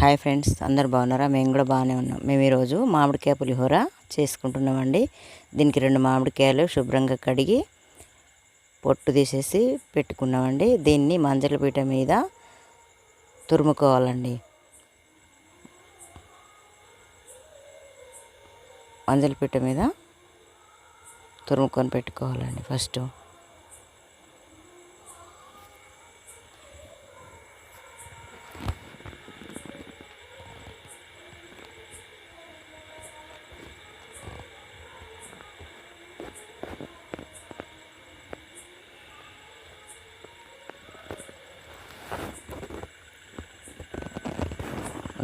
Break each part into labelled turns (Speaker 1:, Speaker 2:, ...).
Speaker 1: Hi friends అందరు బాగున్నారా? మేము కూడా బాగానే ఉన్నాం. మేము ఈరోజు మామిడికాయ పులిహోర చేసుకుంటున్నామండి. దీనికి రెండు మామిడికాయలు శుభ్రంగా కడిగి పొట్టు తీసేసి పెట్టుకున్నామండి. దీన్ని మంజల పీట మీద తురుముకోవాలండి. మంజల పీట మీద తురుముకొని పెట్టుకోవాలండి ఫస్ట్.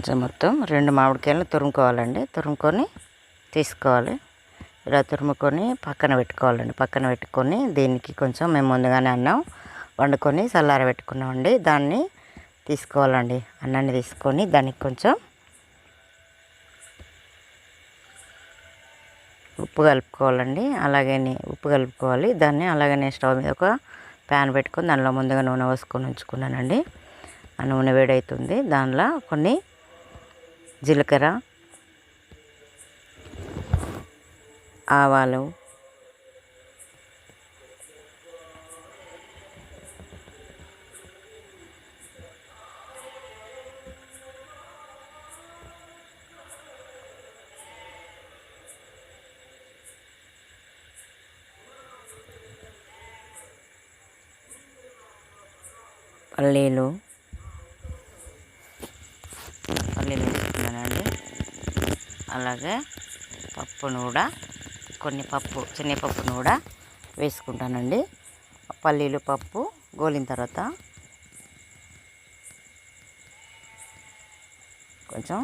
Speaker 1: కొంచెం మొత్తం రెండు మామిడికాయలు తురుముకోవాలండి. తురుముకొని తీసుకోవాలి. ఇలా తురుముకొని పక్కన పెట్టుకోవాలండి. పక్కన పెట్టుకొని దీనికి కొంచెం మేము ముందుగానే అన్నం వండుకొని చల్లార పెట్టుకున్నామండి. దాన్ని తీసుకోవాలండి. అన్నాన్ని తీసుకొని దానికి కొంచెం ఉప్పు కలుపుకోవాలండి. అలాగే ఉప్పు కలుపుకోవాలి. దాన్ని అలాగనే స్టవ్ మీద ఒక ప్యాన్ పెట్టుకొని దానిలో ముందుగా నూనె పోసుకొని ఉంచుకున్నానండి. ఆ నూనె వేడవుతుంది దానిలో కొన్ని జీలకర్ర ఆవాలు పల్లీలు పల్లీలు వేసుకున్నానండి అలాగే పప్పును కూడా కొన్ని పప్పు శనగపప్పును కూడా వేసుకుంటానండి. పల్లీలు పప్పు గోలిన తర్వాత కొంచెం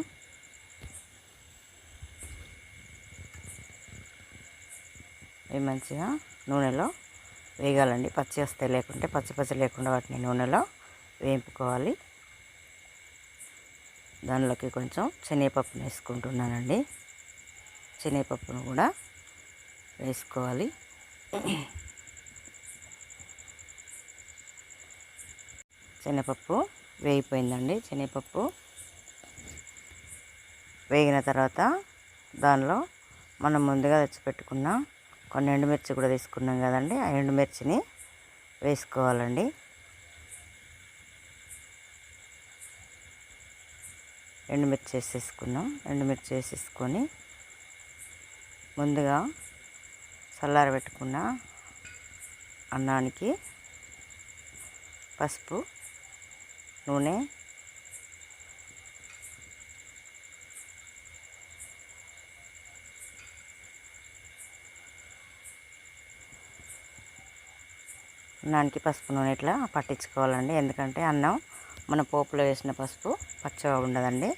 Speaker 1: ఇవి మంచిగా నూనెలో వేగాలండి. పచ్చి వస్తే లేకుంటే పచ్చి పచ్చి లేకుండా వాటిని నూనెలో వేయించుకోవాలి దానిలోకి కొంచెం శనగపప్పును వేసుకుంటున్నానండి. శనగపప్పును కూడా వేసుకోవాలి. శనగపప్పు వేగిపోయిందండి. శనగపప్పు వేగిన తర్వాత దానిలో మనం ముందుగా తెచ్చిపెట్టుకున్న కొన్ని ఎండుమిర్చి కూడా తీసుకున్నాం కదండి. ఆ ఎండుమిర్చిని వేసుకోవాలండి. ఎండుమిర్చి వేసేసుకున్నాం ఎండుమిర్చి వేసేసుకొని ముందుగా చల్లారబెట్టుకున్న అన్నానికి పసుపు నూనె అన్నానికి పసుపు నూనె ఇట్లా పట్టించుకోవాలండి. ఎందుకంటే అన్నం మన పోపులో వేసిన పసుపు పచ్చగా ఉండదండి.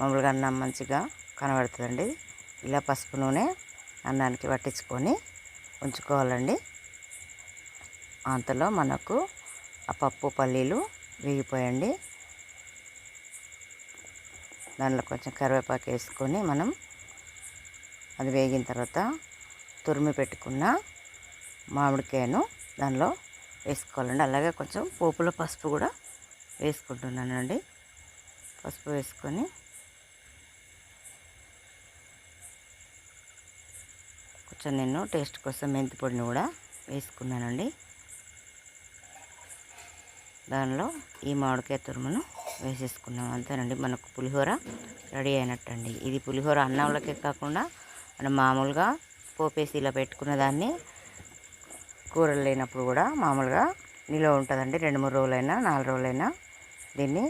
Speaker 1: మామూలుగా అన్నం మంచిగా కనబడుతుందండి. ఇలా పసుపు నూనె అన్నానికి పట్టించుకొని ఉంచుకోవాలండి. అంతలో మనకు ఆ పప్పు పల్లీలు వేగిపోయండి. దానిలో కొంచెం కరివేపాకు వేసుకొని మనం అది వేగిన తర్వాత తురిమి పెట్టుకున్న మామిడికాయను దానిలో వేసుకోవాలండి. అలాగే కొంచెం పోపులో పసుపు కూడా వేసుకుంటున్నానండి. పసుపు వేసుకొని. కొంచెం నేను టేస్ట్ కోసం మెంతి పొడిని కూడా వేసుకున్నానండి. దానిలో ఈ మామిడికాయ తురుమును వేసేసుకున్నాం. అంతేనండి మనకు పులిహోర రెడీ అయినట్టండి. ఇది పులిహోర అన్నంలోకే కాకుండా మనం మామూలుగా పోపేసి ఇలా పెట్టుకున్న దాన్ని కూరలు లేనప్పుడు కూడా మామూలుగా నిల్వ ఉంటుందండి. రెండు మూడు రోజులైనా నాలుగు రోజులైనా దీన్ని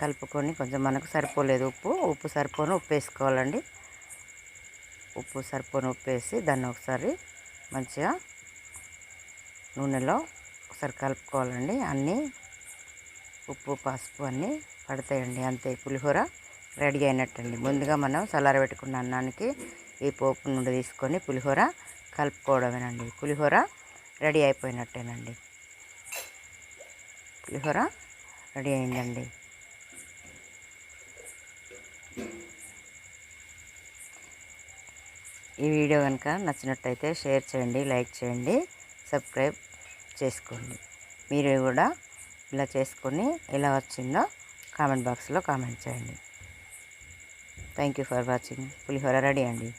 Speaker 1: కలుపుకొని కొంచెం మనకు సరిపోలేదు ఉప్పు. ఉప్పు సరిపోను ఉప్పు వేసుకోవాలండి. ఉప్పు సరిపోను ఉప్పు వేసి దాన్ని ఒకసారి మంచిగా నూనెలో ఒకసారి కలుపుకోవాలండి. అన్నీ ఉప్పు పసుపు అన్నీ పడతాయండి. అంతే పులిహోర రెడీ అయినట్టండి. ముందుగా మనం చల్లారబెట్టుకున్న అన్నానికి ఈ పోపు నుండి తీసుకొని పులిహోర కలుపుకోవడమేనండి. పులిహోర రెడీ అయిపోయినట్టేనండి. పులిహోర రెడీ అయిందండి. ఈ వీడియో కనుక నచ్చినట్టయితే షేర్ చేయండి లైక్ చేయండి సబ్స్క్రైబ్ చేసుకోండి. మీరు కూడా ఇలా చేసుకొని ఎలా వచ్చిందో కామెంట్ బాక్స్లో కామెంట్ చేయండి. Thank you for watching pulihora ready అండి.